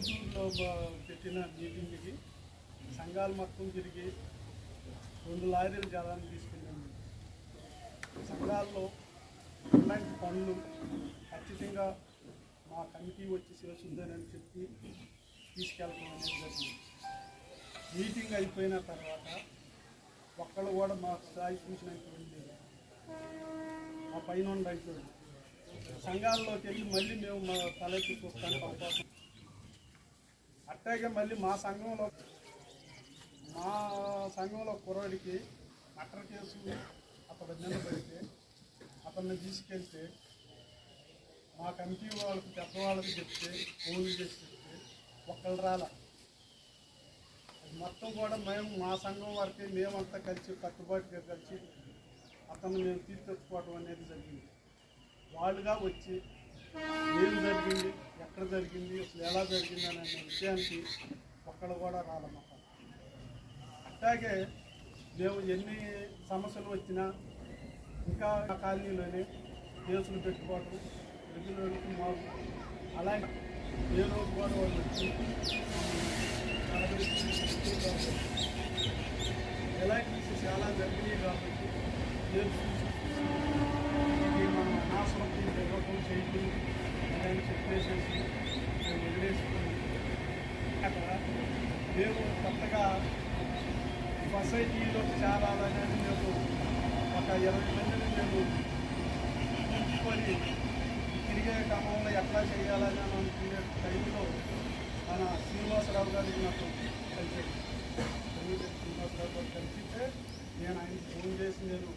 పెట్టిన మీటింగ్కి సంఘాలు మొత్తం తిరిగి రెండు లారీలు జలాన్ని తీసుకెళ్ళాము. సంఘాల్లో ఇలాంటి పనులు ఖచ్చితంగా మా కమిటీ వచ్చి చేస్తుందని చెప్పి తీసుకెళ్ళడం అనేది జరిగింది. మీటింగ్ అయిపోయిన తర్వాత ఒక్కళ్ళు కూడా మా స్థాయి చూసినట్టు లేదు. మా పైన ఉండండి సంఘాల్లోకి వెళ్ళి మళ్ళీ మేము మా తలెత్తి చూస్తానికి అవకాశం అట్టాగే మళ్ళీ మా సంఘంలో మా సంఘంలో కుర్రాడికి మటర్ కేసు అతడు నిలబడితే అతన్ని తీసుకెళ్తే మా కమిటీ వాళ్ళకి పెద్దవాళ్ళకి చెప్తే ఫోన్లు చేసి చెప్తే ఒక్కళ్ళు రాల. అది మొత్తం కూడా మేము మా సంఘం వరకే మేమంతా కలిసి కట్టుబాటుగా కలిసి అతను మేము తీసుకొచ్చుకోవడం అనేది జరిగింది. వాళ్ళుగా వచ్చి ఏం జరిగింది? ఎక్కడ జరిగింది అసలు ఎలా జరిగింది అనే విషయానికి ఒక్కడు కూడా రాలన్నమాట అట్లాగే మేము ఎన్ని సమస్యలు వచ్చినా ఇంకా ఆ కాలనీలోనే కేసులు పెట్టుకోవడం రెగ్యులర్కి మాకు అలాగే ఏ రోజు కూడా వాళ్ళు వచ్చి ఎలాంటి చాలా జరిగినాయి కాబట్టి కేసు ఇది మనం అనాశనం చేయకుండా చేయడం అని చెప్పేసేసి మేము కొత్తగా సొసైటీలో చేరాలని మేము ఒక ఇరవై మందిని మేము ఉంచుకొని తిరిగే క్రమంలో ఎట్లా చేయాలని అనుకునే టైంలో మన శ్రీనివాసరావు గారికి నాకు కలిసాడు శ్రీనివాసరావు గారు కలిసితే నేను ఆయనకి ఫోన్ చేసి నేను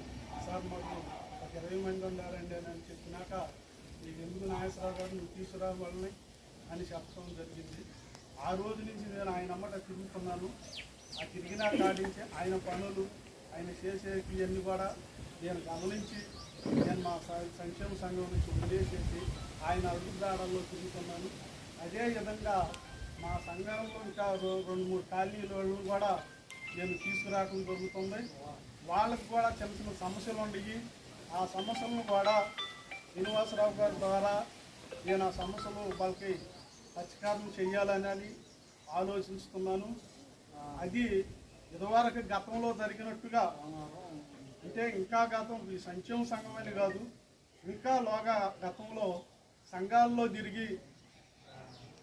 సార్ మాకు ఒక ఇరవై మంది ఉండాలండి అని అని చెప్పినాక నీకు ఎందుకు నాగేశ్వరరావు గారు నువ్వు తీసుకురావాలని అని చెప్పడం జరిగింది. ఆ రోజు నుంచి నేను ఆయన అమ్మట తిరుగుతున్నాను. ఆ తిరిగిన కాడించి ఆయన పనులు ఆయన చేసే ఇవన్నీ కూడా నేను గమనించి నేను మా స- సంక్షేమ సంఘం నుంచి వదిలేసేసి ఆయన అడుగుదాడల్లో తిరుగుతున్నాను. అదే విధంగా మా సంఘంలో ఇంకా రెండు మూడు కాలనీల కూడా నేను తీసుకురావడం జరుగుతుంది. వాళ్ళకు కూడా చిన్న చిన్న సమస్యలు ఉండయి. ఆ సమస్యలను కూడా శ్రీనివాసరావు గారి ద్వారా నేను ఆ సమస్యలు వాళ్ళకి పరిష్కారం చేయాలని ఆలోచిస్తున్నాను. అది ఇదివరకు గతంలో జరిగినట్టుగా అంటే ఇంకా గతం ఈ సంక్షేమ సంఘం అని కాదు ఇంకా లోగా గతంలో సంఘాల్లో తిరిగి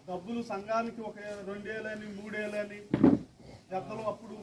డబ్బులు సంఘానికి ఒక రెండేళ్ళని మూడేళ్ళని పెద్దలు అప్పుడు